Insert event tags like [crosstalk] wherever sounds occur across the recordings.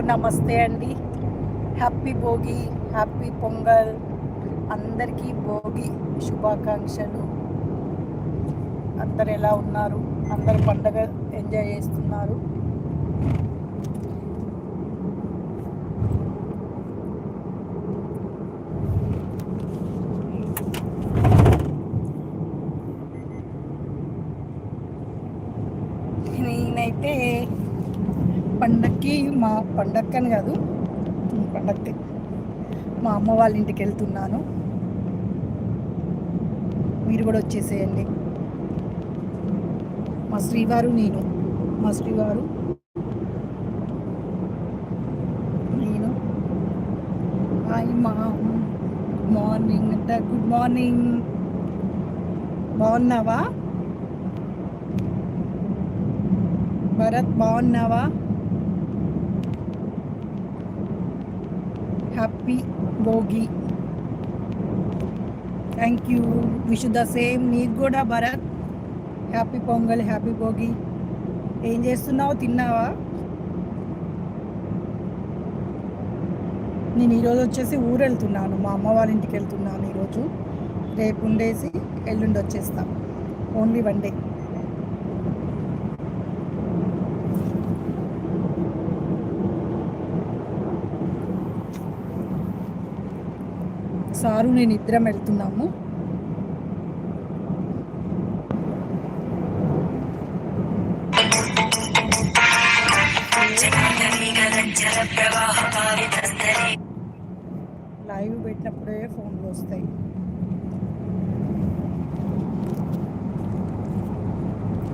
నమస్తే అండి. Happy Bhogi happy Pongal. అందరికీ భోగి శుభాకాంక్షలు. అందరు ఎలా ఉన్నారు? అందరు పండగ ఎంజాయ్ చేస్తున్నారు నేనైతే పండక్కి మా అని కాదు పండక్కి. మా అమ్మ వాళ్ళ ఇంటికి వెళ్తున్నాను. మీరు కూడా వచ్చేసేయండి. మా శ్రీవారు నేను మా శ్రీవారు నేను. హాయ్ మా మార్నింగ్ అంట గుడ్ మార్నింగ్ బాగున్నావా? భరత్ బాగున్నావా? Happy Bhogi thank you wish the same నీకు కూడా భరత్ హ్యాపీ పొంగల్ హ్యాపీ భోగి ఏం చేస్తున్నావు? తిన్నావా? నేను ఈరోజు వచ్చేసి ఊరు వెళ్తున్నాను. మా అమ్మ వాళ్ళ ఇంటికి వెళ్తున్నాను ఈరోజు. రేపు ఉండేసి ఎల్లుండి వచ్చేస్తాను ఓన్లీ వన్ డే సారు నేను ఇద్దరం వెళ్తున్నాము. లైవ్ పెట్టినప్పుడే ఫోన్లు వస్తాయి.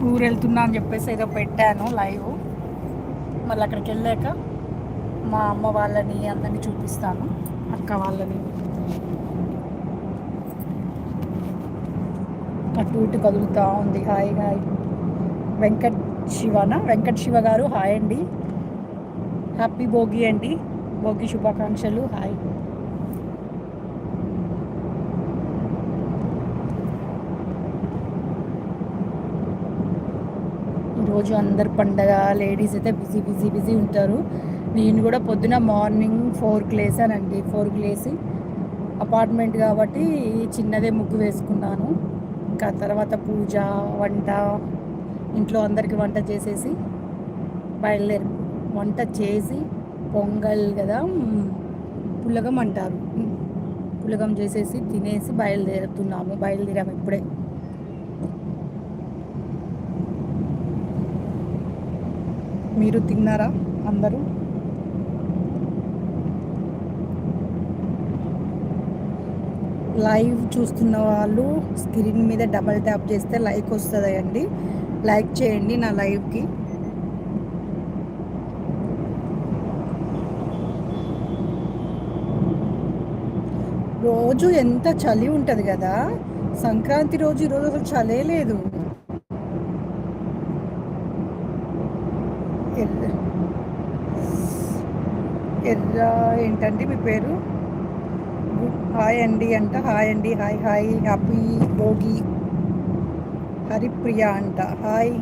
ఊరు వెళ్తున్నా అని చెప్పేసి ఏదో పెట్టాను లైవ్. మళ్ళీ అక్కడికి వెళ్ళాక మా అమ్మ వాళ్ళని అందరినీ చూపిస్తాను. అక్క వాళ్ళని. అటు ఇటు కదులుతూ ఉంది. Hi hi. వెంకట్ శివనా? వెంకట్ శివ గారు హాయ్ అండి. హ్యాపీ భోగి అండి. భోగి శుభాకాంక్షలు హాయ్. ఈరోజు అందరు పండగ లేడీస్ అయితే బిజీ బిజీ బిజీ ఉంటారు. నేను కూడా పొద్దున మార్నింగ్ ఫోర్కి లేసానండి. ఫోర్కి లేసి అపార్ట్మెంట్ కాబట్టి చిన్నదే ముగ్గు వేసుకున్నాను. ఇంకా తర్వాత పూజ వంట ఇంట్లో అందరికి వంట చేసేసి బయలుదేరి వంట చేసి పొంగల్ కదా పులగం అంటారు. పులగం చేసేసి తినేసి బయలుదేరుతున్నాము బయలుదేరాము ఇప్పుడే. మీరు తిన్నారా అందరూ? లైవ్ చూస్తున్న వాళ్ళు స్క్రీన్ మీద డబల్ ట్యాప్ చేస్తే లైక్ వస్తుంది అండి లైక్ చేయండి నా లైవ్కి. రోజు ఎంత చలి ఉంటుంది కదా? సంక్రాంతి రోజు ఈరోజు అసలు చలే లేదు. ఎర్ర ఏంటండి మీ పేరు? హాయ్ అండి అంట హాయ్ అండి hi hi happy Bhogi Haripriya అంట. Hi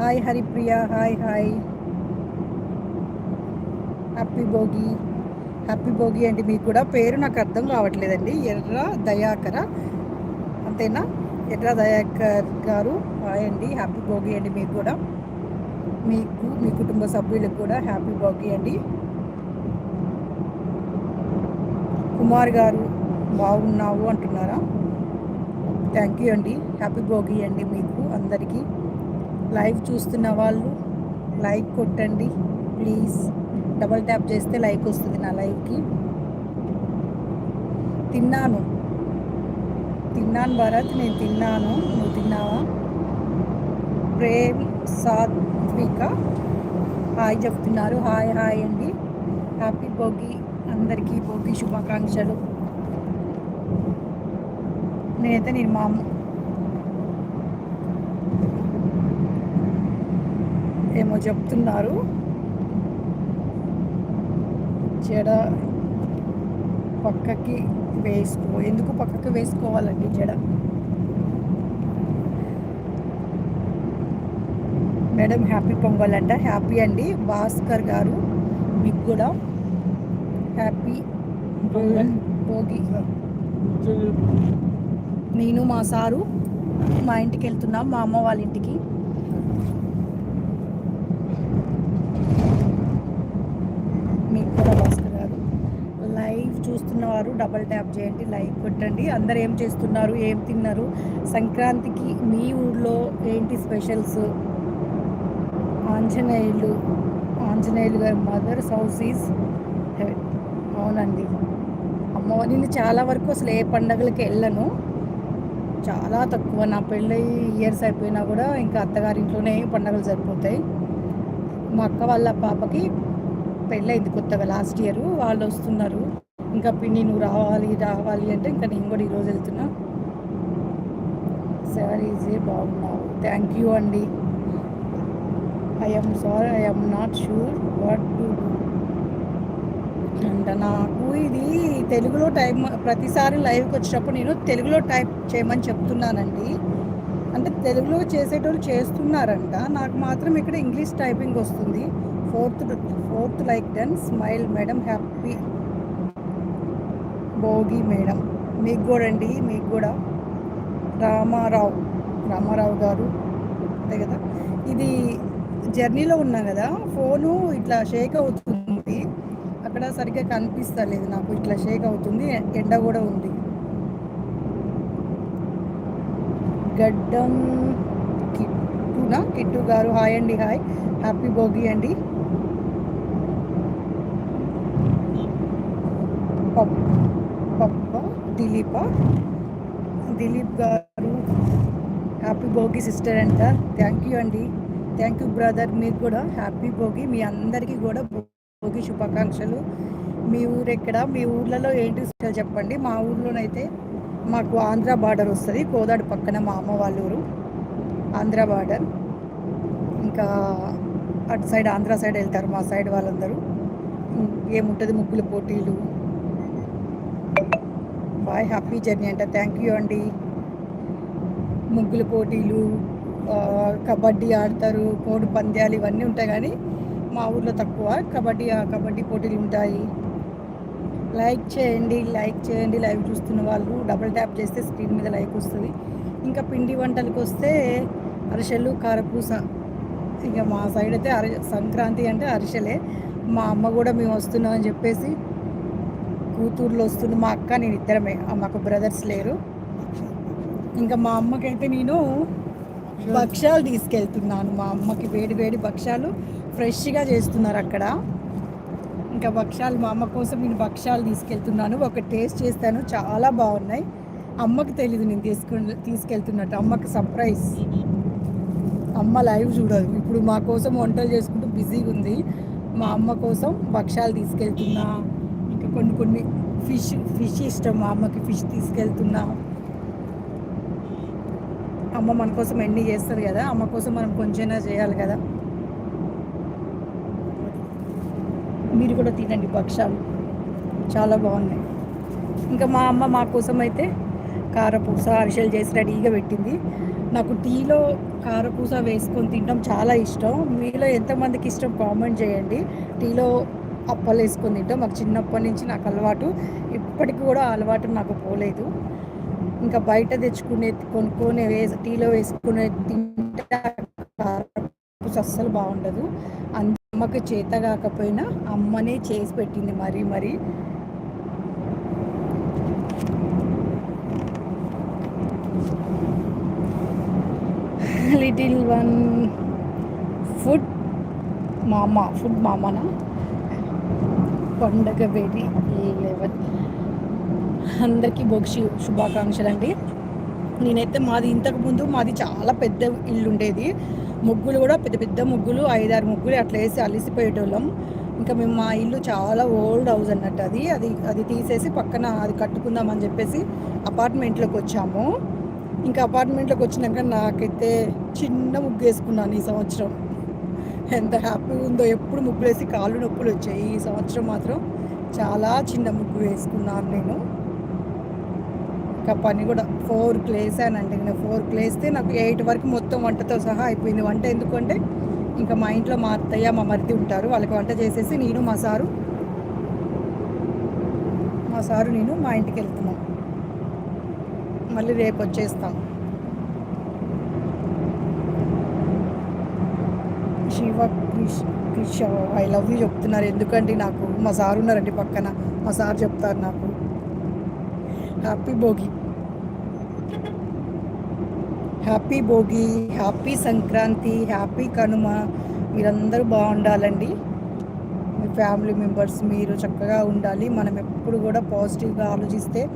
hi Haripriya hi hi. Happy Bhogi happy Bhogi అండి. మీకు కూడా పేరు నాకు అర్థం కావట్లేదండి. ఎర్ర దయాకర అంతేనా? ఎర్ర దయాకర్ గారు హాయ్ అండి హ్యాపీ భోగి అండి మీకు కూడా. మీకు మీ కుటుంబ సభ్యులకు కూడా హ్యాపీ భోగి అండి. కుమార్ గారు బాగున్నావు అంటున్నారా? థ్యాంక్ యూ అండి. హ్యాపీ భోగి అండి మీకు అందరికీ. లైవ్ చూస్తున్న వాళ్ళు లైక్ కొట్టండి. ప్లీజ్ డబల్ ట్యాప్ చేస్తే లైక్ వస్తుంది నా లైవ్కి తిన్నాను. తిన్నాను భరత్ నేను తిన్నాను. నువ్వు తిన్నావా? ప్రేమ్ సాత్విక. హాయ్ చెప్తున్నారు. హాయ్ హాయ్ అండి. హ్యాపీ భోగి అందరికీ భోగి శుభాకాంక్షలు. నేనైతే నేను మా ఏమో చెప్తున్నారు. జడ పక్కకి వేసుకో ఎందుకు పక్కకి వేసుకోవాలండి జడ? మేడం హ్యాపీ పొంగల్ అంట హ్యాపీ అండి. భాస్కర్ గారు మీకు కూడా హ్యాపీ భోగి నేను మా సారు మా ఇంటికి వెళ్తున్నాం మా అమ్మ వాళ్ళ ఇంటికి. మీకు కూడా భాస్కర్ గారు. లైవ్ చూస్తున్న వారు డబల్ ట్యాప్ చేయండి లైక్ కొట్టండి. అందరు ఏం చేస్తున్నారు ఏం తిన్నారు? సంక్రాంతికి మీ ఊర్లో ఏంటి స్పెషల్స్? ఆంజనేయులు ఆంజనేయులు గారి మదర్స్ హౌస్ ఈజ్ అవునండి. అమ్మ నేను చాలా వరకు అసలు ఏ పండగలకి వెళ్ళను. చాలా తక్కువ. నా పెళ్ళి ఇయర్స్ అయిపోయినా కూడా ఇంకా అత్తగారింట్లోనే పండగలు సరిపోతాయి. మా అక్క వాళ్ళ పాపకి పెళ్ళైంది కొత్తగా లాస్ట్ ఇయర్. వాళ్ళు వస్తున్నారు. ఇంకా పిన్ని నువ్వు రావాలి రావాలి అంటే ఇంకా నేను కూడా ఈరోజు వెళ్తున్నా. సారీజే బాగున్నావు. థ్యాంక్ యూ అండి. I'm sorry I'm not sure what to do. అంట. నాకు ఇది తెలుగులో టైప్ ప్రతిసారి లైవ్కి వచ్చినప్పుడు నేను తెలుగులో టైప్ చేయమని చెప్తున్నానండి. అంటే తెలుగులో చేసేటోళ్ళు చేస్తున్నారంట. నాకు మాత్రం ఇక్కడ ఇంగ్లీష్ టైపింగ్ వస్తుంది. Fourth fourth like done smile madam happy. Bhogi madam. మీకు కూడా అండి మీకు కూడా. రామారావు రామారావు గారు. అంతే కదా? ఇది జర్నీలో ఉన్నా కదా? ఫోను ఇట్లా షేక్ అవుతుంది. అక్కడ సరిగ్గా కనిపిస్తలేదు. నాకు ఇట్లా షేక్ అవుతుంది ఎండ కూడా ఉంది. గడ్డం కిట్టునా? కిట్టు గారు హాయ్ అండి హాయ్. హ్యాపీ భోగి అండి. పప్ప దిలీప. దిలీప్ గారు హ్యాపీ భోగి సిస్టర్ అంట. థ్యాంక్ యూ అండి. థ్యాంక్ యూ బ్రదర్ మీకు కూడా హ్యాపీ భోగి. మీ అందరికీ కూడా భోగి శుభాకాంక్షలు. మీ ఊరు ఎక్కడ? మీ ఊర్లలో ఏంటి స్పెషల్ చెప్పండి. మా ఊర్లోనైతే మాకు ఆంధ్ర బార్డర్ వస్తుంది. కోదాడు పక్కన మా అమ్మ వాళ్ళ ఊరు. ఆంధ్ర బార్డర్. ఇంకా అటు సైడ్ ఆంధ్ర సైడ్ వెళ్తారు మా సైడ్ వాళ్ళందరూ. ఏముంటుంది ముగ్గుల పోటీలు. బాయ్ హ్యాపీ జర్నీ అంట. థ్యాంక్ యూ అండి. ముగ్గుల పోటీలు కబడ్డీ ఆడతారు కోడి పంద్యాలు ఇవన్నీ ఉంటాయి కానీ మా ఊర్లో తక్కువ. కబడ్డీ కబడ్డీ పోటీలు ఉంటాయి. లైక్ చేయండి లైక్ చేయండి. లైవ్ చూస్తున్న వాళ్ళు డబుల్ ట్యాప్ చేస్తే స్క్రీన్ మీద లైక్ వస్తుంది. ఇంకా పిండి వంటలకు వస్తే అరిసెలు కారపూస. ఇక మా సైడ్ అయితే అరి సంక్రాంతి అంటే అరిసెలే. మా అమ్మ కూడా మేము వస్తున్నాం అని చెప్పేసి కూతుర్లు వస్తుంది మా అక్క నేను ఇద్దరమే. మాకు బ్రదర్స్ లేరు. ఇంకా మా అమ్మకైతే నేను భక్ష్యాలు తీసుకెళ్తున్నాను. మా అమ్మకి వేడి వేడి భక్ష్యాలు ఫ్రెష్గా చేస్తున్నారు అక్కడ. ఇంకా భక్ష్యాలు మా అమ్మ కోసం నేను భక్ష్యాలు తీసుకెళ్తున్నాను. ఒక టేస్ట్ చేస్తాను. చాలా బాగున్నాయి. అమ్మకి తెలీదు నేను తీసుకు తీసుకెళ్తున్నట్టు. అమ్మకి సర్ప్రైజ్ అమ్మ లైవ్ చూడదు. ఇప్పుడు మా కోసం వంటలు చేసుకుంటూ బిజీగా ఉంది. మా అమ్మ కోసం భక్ష్యాలు తీసుకెళ్తున్నా. ఇంకా కొన్ని కొన్ని ఫిష్ ఫిష్ ఇష్టం. మా అమ్మకి ఫిష్ తీసుకెళ్తున్నా. అమ్మ మన కోసం ఎన్ని చేస్తారు కదా? అమ్మ కోసం మనం కొంచెమైనా చేయాలి కదా? మీరు కూడా తినండి భక్షాలు. చాలా బాగున్నాయి. ఇంకా మా అమ్మ మా కోసం అయితే కారపూస అరిసెలు చేసి రెడీగా పెట్టింది. నాకు టీలో కారపూస వేసుకొని తినడం చాలా ఇష్టం. మీలో ఎంతమందికి ఇష్టం కామెంట్ చేయండి. టీలో అప్పలు వేసుకొని తింటాం. మాకు చిన్నప్పటి నుంచి నాకు అలవాటు. ఇప్పటికి కూడా అలవాటు నాకు పోలేదు. ఇంకా బయట తెచ్చుకునే కొనుక్కొని వేసి టీలో వేసుకునే తింటే అస్సలు బాగుండదు. అమ్మకు చేత కాకపోయినా అమ్మనే చేసి పెట్టింది మరీ మరీ. లిటిల్ వన్ ఫుడ్ మామ ఫుడ్ మామనా? పండగ వేడి లెవెన్ అందరికీ బొక్షి శుభాకాంక్షలు అండి నేనైతే మాది ఇంతకు ముందు మాది చాలా పెద్ద ఇల్లు ఉండేది ముగ్గులు కూడా పెద్ద పెద్ద ముగ్గులు ఐదారు ముగ్గులు అట్లా వేసి అలిసిపోయేటోళ్ళం. ఇంకా మేము మా ఇల్లు చాలా ఓల్డ్ హౌస్ అన్నట్టు అది. అది అది తీసేసి పక్కన అది కట్టుకుందామని చెప్పేసి అపార్ట్మెంట్లోకి వచ్చాము. ఇంకా అపార్ట్మెంట్లోకి వచ్చినాక నాకైతే చిన్న ముగ్గు వేసుకున్నాను ఈ సంవత్సరం. ఎంత హ్యాపీగా ఉందో ఎప్పుడు ముగ్గులు వేసి కాళ్ళు నొప్పులు వచ్చాయి. ఈ సంవత్సరం మాత్రం చాలా చిన్న ముగ్గు వేసుకున్నాను నేను. ఇంకా పని కూడా ఫోర్ క్లేసానండి నేను ఫోర్ క్లేస్తే నాకు ఎయిట్ వరకు మొత్తం వంటతో సహా అయిపోయింది. వంట ఎందుకంటే ఇంకా మా ఇంట్లో మా అత్తయ్య మా మరిది ఉంటారు. వాళ్ళకి వంట చేసేసి నేను మా సారు మా సారు నేను మా ఇంటికి వెళ్తున్నాం. మళ్ళీ రేపు వచ్చేస్తాం. Shiva Krish Krish I love you చెప్తున్నారు. ఎందుకంటే నాకు? మా సారు ఉన్నారండి పక్కన. మా సార్ చెప్తారు నాకు. Happy Bhogi happy Bhogi happy Sankranti happy Kanuma మీరందరూ బాగుండాలండి. మీ ఫ్యామిలీ మెంబర్స్ మీరు చక్కగా ఉండాలి. మనం ఎప్పుడు కూడా పాజిటివ్గా ఆలోచిస్తే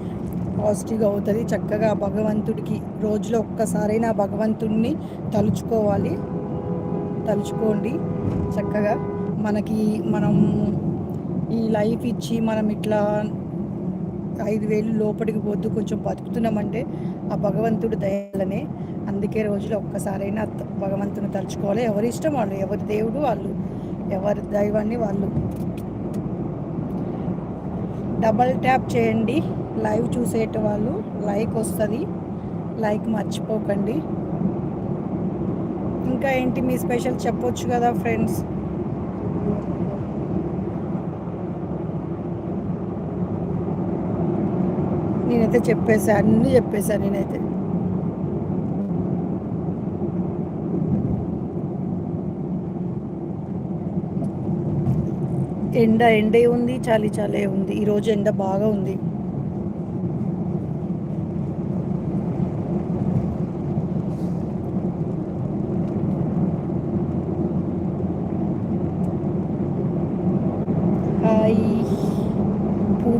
పాజిటివ్గా అవుతుంది. చక్కగా భగవంతుడికి రోజులో ఒక్కసారైనా భగవంతుడిని తలుచుకోవాలి. తలుచుకోండి. చక్కగా మనకి మనం ఈ లైఫ్ ఇచ్చి మనం ఇట్లా ఐదు వేలు లోపలికి పోద్దు కొంచెం బతుకుతున్నామంటే ఆ భగవంతుడు దయాలనే. అందుకే రోజులో ఒక్కసారైనా భగవంతుని తలుచుకోవాలి. ఎవరి ఇష్టం వాళ్ళు ఎవరి దేవుడు వాళ్ళు ఎవరి దైవాన్ని వాళ్ళు. డబల్ ట్యాప్ చేయండి. లైవ్ చూసేట వాళ్ళు లైక్ వస్తుంది. లైక్ మర్చిపోకండి. ఇంకా ఏంటి మీ స్పెషల్ చెప్పొచ్చు కదా ఫ్రెండ్స్? నేనైతే చెప్పేసా అన్నీ చెప్పేసా నేనైతే. ఎండ ఎండే ఉంది చలి చలే ఉంది. ఈరోజు ఎండ బాగా ఉంది హాయ్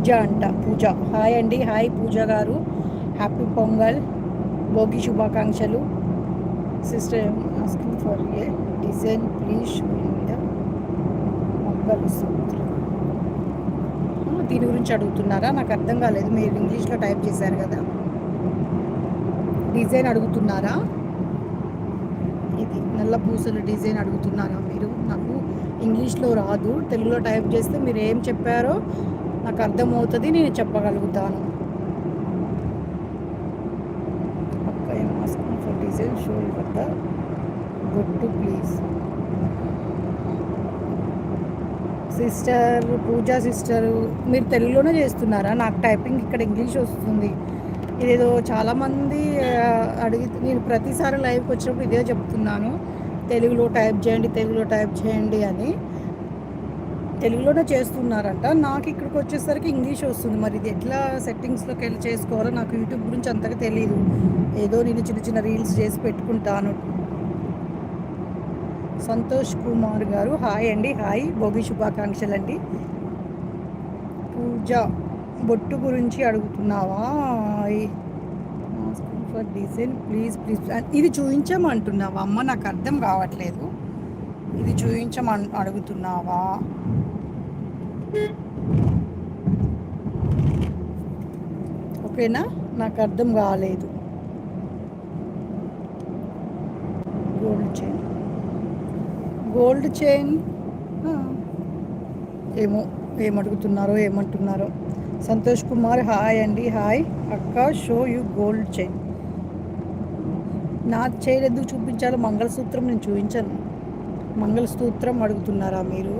పూజ అంట పూజ. హాయ్ అండి హాయ్ పూజ గారు. హ్యాపీ పొంగల్ భోగి శుభాకాంక్షలు sister asking for a design please మొక్కలు దీని గురించి అడుగుతున్నారా? నాకు అర్థం కాలేదు. మీరు ఇంగ్లీష్లో టైప్ చేశారు కదా. డిజైన్ అడుగుతున్నారా? ఇది నల్ల పూసల డిజైన్ అడుగుతున్నారా మీరు? నాకు ఇంగ్లీష్లో రాదు. తెలుగులో టైప్ చేస్తే మీరు ఏం చెప్పారో నాకు అర్థమవుతుంది నేను చెప్పగలుగుతాను. Design show your good to please sister Pooja sister మీరు తెలుగులోనే చేస్తున్నారా? నాకు టైపింగ్ ఇక్కడ ఇంగ్లీష్ వస్తుంది. ఇదేదో చాలామంది అడిగి నేను ప్రతిసారి లైవ్కి వచ్చినప్పుడు ఇదే చెప్తున్నాను. తెలుగులో టైప్ చేయండి తెలుగులో టైప్ చేయండి అని. తెలుగులోనే చేస్తున్నారంట. నాకు ఇక్కడికి వచ్చేసరికి ఇంగ్లీష్ వస్తుంది. మరి ఇది ఎట్లా సెట్టింగ్స్లోకి వెళ్ళి చేసుకోవాలో నాకు యూట్యూబ్ గురించి అంతగా తెలియదు ఏదో నేను చిన్న చిన్న రీల్స్ చేసి పెట్టుకుంటాను. సంతోష్ కుమార్ గారు హాయ్ అండి. హాయ్. భోగి శుభాకాంక్షలు అండి. పూజ బొట్టు గురించి అడుగుతున్నావా? ఫర్ డిజైన్ ప్లీజ్ ప్లీజ్ ఇది చూపించమంటున్నావా అమ్మ నాకు అర్థం కావట్లేదు. ఇది చూపించమని అడుగుతున్నావా? ఓకేనా? నాకు అర్థం కాలేదు. గోల్డ్ చైన్ గోల్డ్ చైన్ ఏమో ఏమడుగుతున్నారో ఏమంటున్నారో. సంతోష్ కుమార్ హాయ్ అండి. హాయ్. అక్క షో యూ గోల్డ్ చైన్ నా చైన్ ఎందుకు చూపించాలో మంగళసూత్రం నేను చూపించాను. మంగళసూత్రం అడుగుతున్నారా మీరు?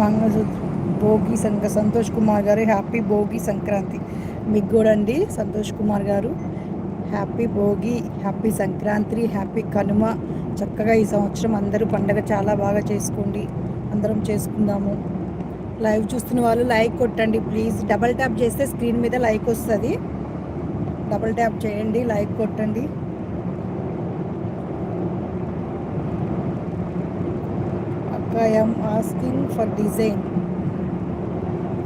మంగళసూత్రం భోగి సంక సంతోష్ కుమార్ గారు హ్యాపీ భోగి సంక్రాంతి. మీకు కూడా అండి Santosh Kumar garu. Happy Bhogi happy Sankranti happy Kanuma. చక్కగా ఈ సంవత్సరం అందరూ పండగ చాలా బాగా చేసుకోండి. అందరం చేసుకుందాము. లైవ్ చూస్తున్న వాళ్ళు లైక్ కొట్టండి ప్లీజ్. డబల్ ట్యాప్ చేస్తే స్క్రీన్ మీద లైక్ వస్తుంది. డబల్ ట్యాప్ చేయండి లైక్ కొట్టండి. I am asking for design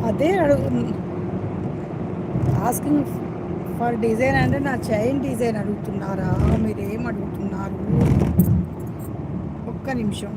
అదే అడుగుతుంది ఆస్కింగ్ ఫర్ డిజైన్ అంటే నా చైన్ డిజైన్ అడుగుతున్నారా? మీరు ఏం అడుగుతున్నారు? ఒక్క నిమిషం.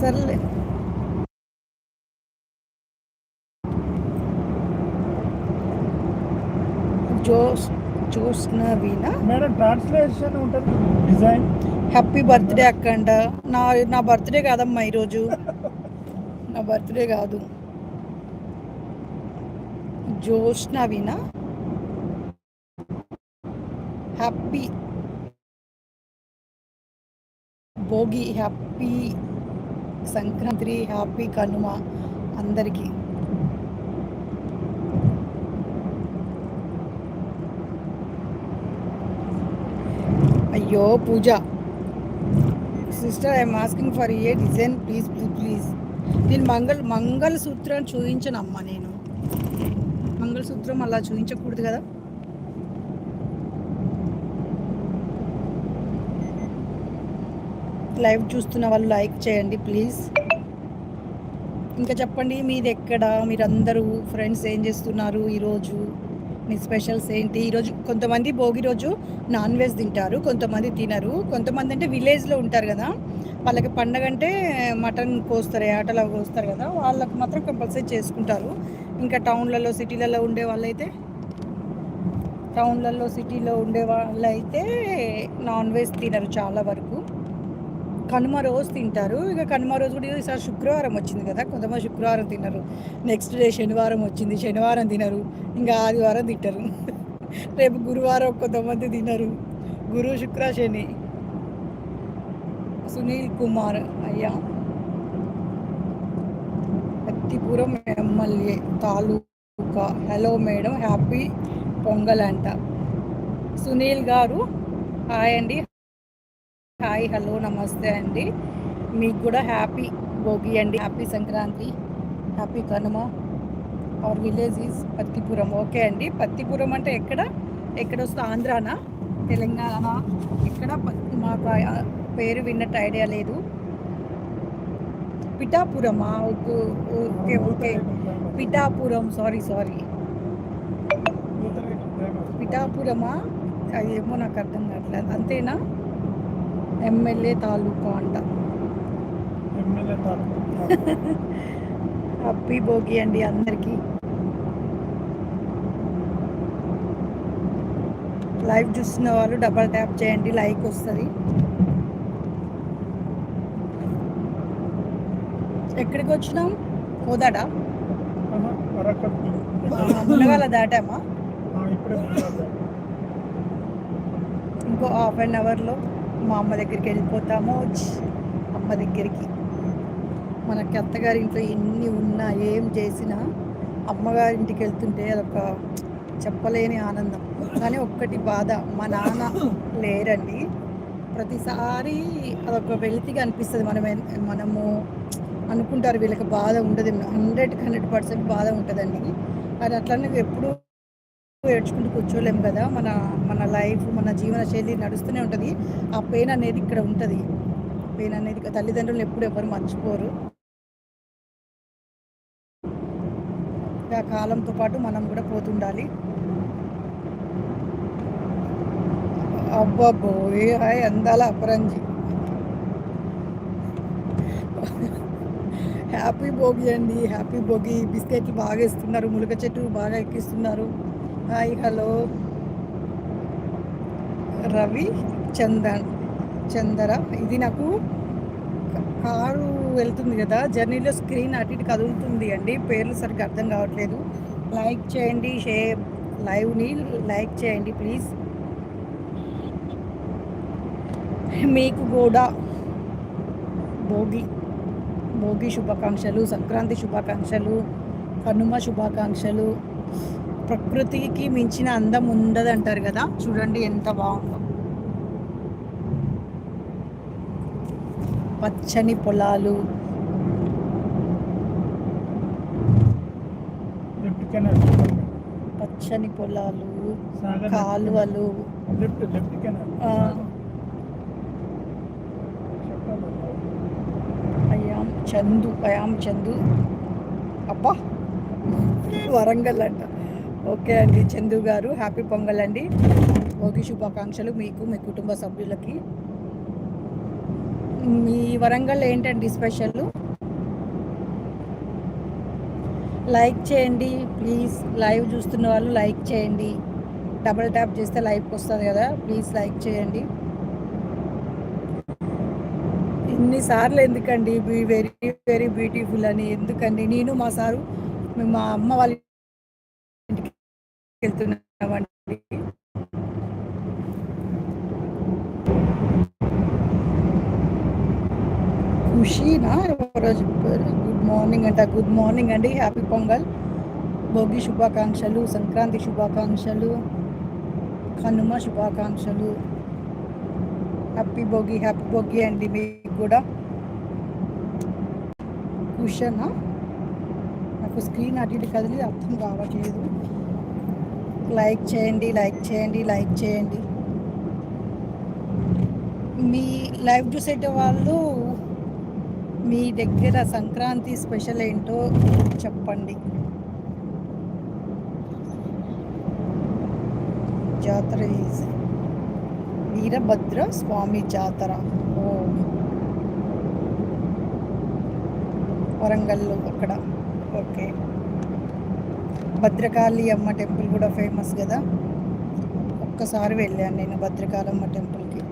సర్లే. జోస్ జోస్న వీణ మేడం ట్రాన్స్లేషన్ ఉంటుంది. డిజైన్. హ్యాపీ బర్త్డే అక్కండ. నా నా బర్త్డే కాదమ్మా ఈరోజు. నా బర్త్డే కాదు. Joshna Veena happy Bhogi happy Sankranti happy Kanuma అందరికీ. అయ్యో Pooja. Sister I'm asking for a design please please please నేను మంగళ మంగళసూత్రం చూపించను అమ్మ నేను. మంగళసూత్రం అలా చూపించకూడదు కదా? లైవ్ చూస్తున్న వాళ్ళు లైక్ చేయండి ప్లీజ్. ఇంకా చెప్పండి మీది ఎక్కడ? మీరందరూ ఫ్రెండ్స్ ఏం చేస్తున్నారు ఈరోజు? మీ స్పెషల్స్ ఏంటి? ఈరోజు కొంతమంది భోగి రోజు నాన్ వెజ్ తింటారు కొంతమంది తినరు. కొంతమంది అంటే విలేజ్లో ఉంటారు కదా వాళ్ళకి పండగ అంటే మటన్ కోస్తారు ఆటలు కోస్తారు కదా వాళ్ళకి మాత్రం కంపల్సరీ చేసుకుంటారు. ఇంకా టౌన్లలో సిటీలలో ఉండే వాళ్ళైతే? టౌన్లలో సిటీలో ఉండే వాళ్ళైతే నాన్ వెజ్ తినరు చాలా వరకు. కనుమ రోజు తింటారు. ఇక కనుమ రోజు కూడా ఈసారి శుక్రవారం వచ్చింది కదా కొంతమంది శుక్రవారం తినరు. నెక్స్ట్ డే శనివారం వచ్చింది శనివారం తినరు. ఇంకా ఆదివారం తింటారు. [laughs] రేపు గురువారం కొంతమంది తినరు. గురు శుక్ర శని. సునీల్ కుమార్ అయ్యా. అత్తిపురం ఎమ్మెల్యే తాలూకా. హలో మేడం హ్యాపీ పొంగల్ అంట సునీల్ గారు హాయ్ అండి. హాయ్ హలో నమస్తే అండి. మీకు కూడా హ్యాపీ భోగి అండి. Happy Sankranti happy Kanuma. Our village is Pattipuram okay అండి. పత్తిపురం అంటే ఎక్కడ? ఎక్కడ వస్తుంది ఆంధ్రానా? తెలంగాణ? ఎక్కడ మాకు పేరు విన్నట్టు ఐడియా లేదు. పిఠాపురమా? Okay okay okay. Pithapuram sorry sorry. పిఠాపురమా? అది ఏమో నాకు అర్థం కావట్లేదు. అంతేనా? ఎమ్మెల్యే తాలూకా అంట. హ్యాపీ [laughs] భోగి అండి అందరికీ. లైవ్ చూస్తున్న వాళ్ళు డబల్ ట్యాప్ చేయండి లైక్ వస్తుంది. ఎక్కడికి వచ్చినాం? కోదాడా. మునగాల దాటామా. ఇంకో హాఫ్ అన్ అవర్లో. మా అమ్మ దగ్గరికి వెళ్ళిపోతాము. అమ్మ దగ్గరికి. మనకి అత్తగారి ఇంట్లో ఎన్ని ఉన్నా ఏం చేసినా అమ్మగారింటికి వెళ్తుంటే అదొక చెప్పలేని ఆనందం. కానీ ఒక్కటి బాధ మా నాన్న లేరండి. ప్రతిసారి అదొక వెలితిగా అనిపిస్తుంది. మనం మనము అనుకుంటారు వీళ్ళకి బాధ ఉండదు. హండ్రెడ్కి హండ్రెడ్ పర్సెంట్ బాధ ఉంటుందండి. కానీ అట్లనే ఎప్పుడు ఏడ్చుకుంటూ కూర్చోలేము కదా. మన మన లైఫ్ మన జీవన శైలి నడుస్తూనే ఉంటుంది. ఆ పెయిన్ అనేది ఇక్కడ ఉంటుంది. పెయిన్ అనేది తల్లిదండ్రులు ఎప్పుడు ఎవరు మర్చిపోరు. ఆ కాలంతో పాటు మనం కూడా పోతుండాలి. అబ్బబ్బో ఏ హాయ్ అందాల అపరంజి. హ్యాపీ భోగి అండి. హ్యాపీ భోగి. బిస్కెట్లు బాగా ఇస్తున్నారు. ములక చెట్టు బాగా ఎక్కిస్తున్నారు. Hi hello. రవి చందన్ చందర. ఇది నాకు కారు వెళ్తుంది కదా జర్నీలో స్క్రీన్ అటు ఇటు కదులుతుంది అండి. పేర్లు సరిగ్గా అర్థం కావట్లేదు. లైక్ చేయండి షేర్ లైవ్ని లైక్ చేయండి ప్లీజ్. మీకు కూడా భోగి భోగి శుభాకాంక్షలు సంక్రాంతి శుభాకాంక్షలు కనుమ శుభాకాంక్షలు. ప్రకృతికి మించిన అందం ఉండదు అంటారు కదా. చూడండి ఎంత బాగుందో. పచ్చని పొలాలు. పచ్చని పొలాలు కాలువలు. I'm Chandu I'm Chandu. అబ్బా వరంగల్ అంట. ఓకే అండి చందు గారు హ్యాపీ పొంగల్ అండి. భోగి శుభాకాంక్షలు మీకు మీ కుటుంబ సభ్యులకి. మీ వరంగల్ ఏంటండి స్పెషల్? లైక్ చేయండి ప్లీజ్. లైవ్ చూస్తున్న వాళ్ళు లైక్ చేయండి. డబుల్ ట్యాప్ చేస్తే లైవ్కి వస్తుంది కదా ప్లీజ్ లైక్ చేయండి. ఇన్నిసార్లు ఎందుకండి బీ వెరీ వెరీ బ్యూటిఫుల్ అని. ఎందుకండి? నేను మా సారు మేము మా అమ్మ వాళ్ళ వెళ్తున్నామండి. ఖుషీనా? ఎవరో చెప్పారు. గుడ్ మార్నింగ్ అంట. గుడ్ మార్నింగ్ అండి. హ్యాపీ పొంగల్. భోగి శుభాకాంక్షలు. సంక్రాంతి శుభాకాంక్షలు. కనుమ శుభాకాంక్షలు. హ్యాపీ భోగి. హ్యాపీ భోగి అండి మీకు కూడా. కుషనా నాకు స్క్రీన్ అటు ఇటు కదిలి అర్థం కావట్లేదు. లైక్ చేయండి లైక్ చేయండి లైక్ చేయండి. మీ లైవ్ చూసేట వాళ్ళు మీ దగ్గర సంక్రాంతి స్పెషల్ ఏంటో చెప్పండి. జాతర ఈజ్ వీరభద్ర స్వామి జాతర. ఓ. వరంగల్లో అక్కడ. ఓకే. భద్రకాళి అమ్మ టెంపుల్ కూడా ఫేమస్ కదా. ఒక్కసారి వెళ్ళాను నేను భద్రకాళమ్మ టెంపుల్కి.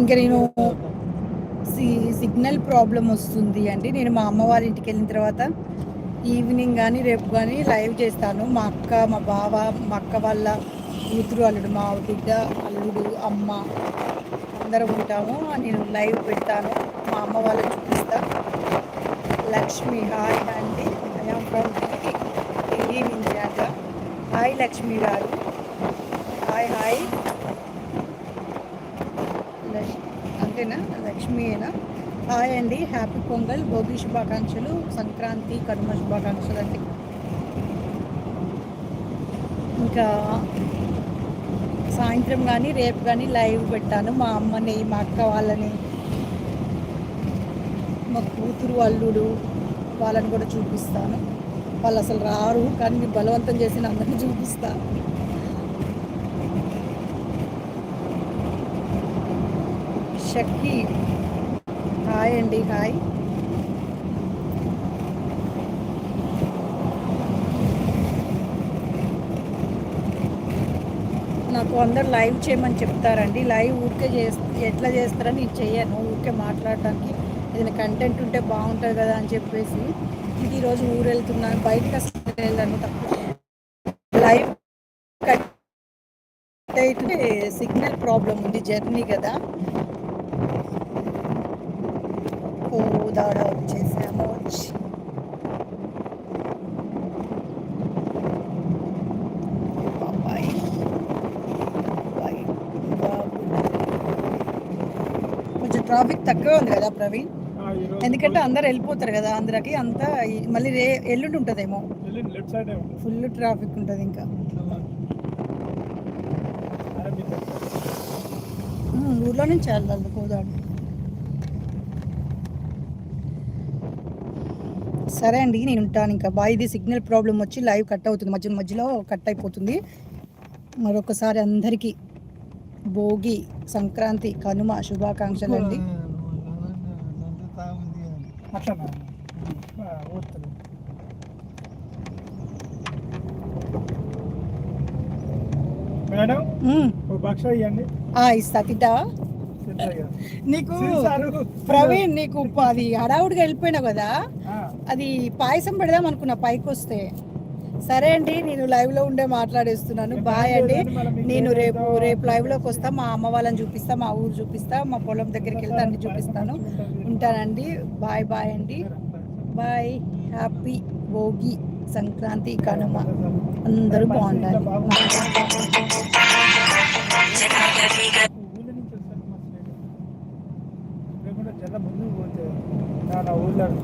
ఇంకా నేను సి సిగ్నల్ ప్రాబ్లం వస్తుంది అండి. నేను మా అమ్మ వాళ్ళ ఇంటికి వెళ్ళిన తర్వాత ఈవినింగ్ కానీ రేపు కానీ లైవ్ చేస్తాను. మా అక్క మా బావ మా అక్క వాళ్ళ కూతురు అల్లుడు మా బిడ్డ అల్లుడు అమ్మ అందరం ఉంటాము. నేను లైవ్ పెడతాను. మా అమ్మ వాళ్ళని చూపిస్తాను లక్ష్మి. హాయ్ అండి. I'm from Delhi hi Lakshmi garu. Hi hi Lakshmi అంతేనా? లక్ష్మీయేనా? హాయ్ అండి. హ్యాపీ పొంగల్ భోగి శుభాకాంక్షలు. సంక్రాంతి కనుమ శుభాకాంక్షలు అండి. ఇంకా సాయంత్రం కానీ రేపు కానీ లైవ్ పెట్టాను. మా అమ్మని మా అక్క వాళ్ళని మా కూతురు అల్లుడు వాళ్ళని కూడా చూపిస్తాను. వాళ్ళు అసలు రారు కానీ బలవంతం చేసి అందరినీ చూపిస్తాను. శక్తి హాయ్ అండి హాయ్. నాకు అందరు లైవ్ చేయమని చెప్తారండి. లైవ్ ఊరికే చేస్త ఎట్లా చేస్తారని నేను చెయ్యను. ఊరికే మాట్లాడడానికి. ఏదైనా కంటెంట్ ఉంటే బాగుంటుంది కదా అని చెప్పేసి ఇది ఈరోజు ఊరు వెళ్తున్నాను బయటకు అసలు వెళ్ళాను తక్కువ లైవ్ కట్ అయితే సిగ్నల్ ప్రాబ్లం ఉంది జర్నీ కదా. కోదాడ వచ్చేసాము. వచ్చి బాయ్ కొంచెం ట్రాఫిక్ తక్కువే ఉంది కదా ప్రవీణ్? ఎందుకంటే అందరు వెళ్ళిపోతారు కదా అందరికి అంతా మళ్ళీ రే ఎల్లుండి ఉంటుందేమో. ఫుల్ ట్రాఫిక్ ఉంటుంది ఇంకా. ఊర్లో నుంచి వెళ్ళాలి కోదాడు సరే అండి నేను ఉంటాను ఇంకా. బాయ్ ఇది సిగ్నల్ ప్రాబ్లం వచ్చి లైవ్ కట్ అవుతుంది. మధ్య మధ్యలో కట్ అయిపోతుంది. మరొకసారి అందరికీ భోగి సంక్రాంతి కనుమ శుభాకాంక్షలు అండి. అట్లనా ఆ, ఓద్తుంది మేడం ఉమ్, ఓ బక్ష ఇవ్వండి ఆ, ఇస్తా తింటావా. నీకు. ప్రవీణ్ నీకు అది హడావుడిగా వెళ్ళిపోయినావు కదా? అది పాయసం పెడదాం అనుకున్నా పైకి వస్తే. సరే అండి నేను లైవ్లో ఉండే మాట్లాడేస్తున్నాను. బాయ్ అండి. నేను రేపు రేపు లైవ్లోకి వస్తా మా అమ్మ వాళ్ళని చూపిస్తా మా ఊరు చూపిస్తా మా పొలం దగ్గరికి వెళ్తే అన్ని చూపిస్తాను. ఉంటానండి. బాయ్ బాయ్ అండి. Bye happy Bhogi Sankranti Kanuma. అందరూ బాగుండాలి. ఊళ్ళో నుంచి ముందుకు పోతే నా ఊళ్ళో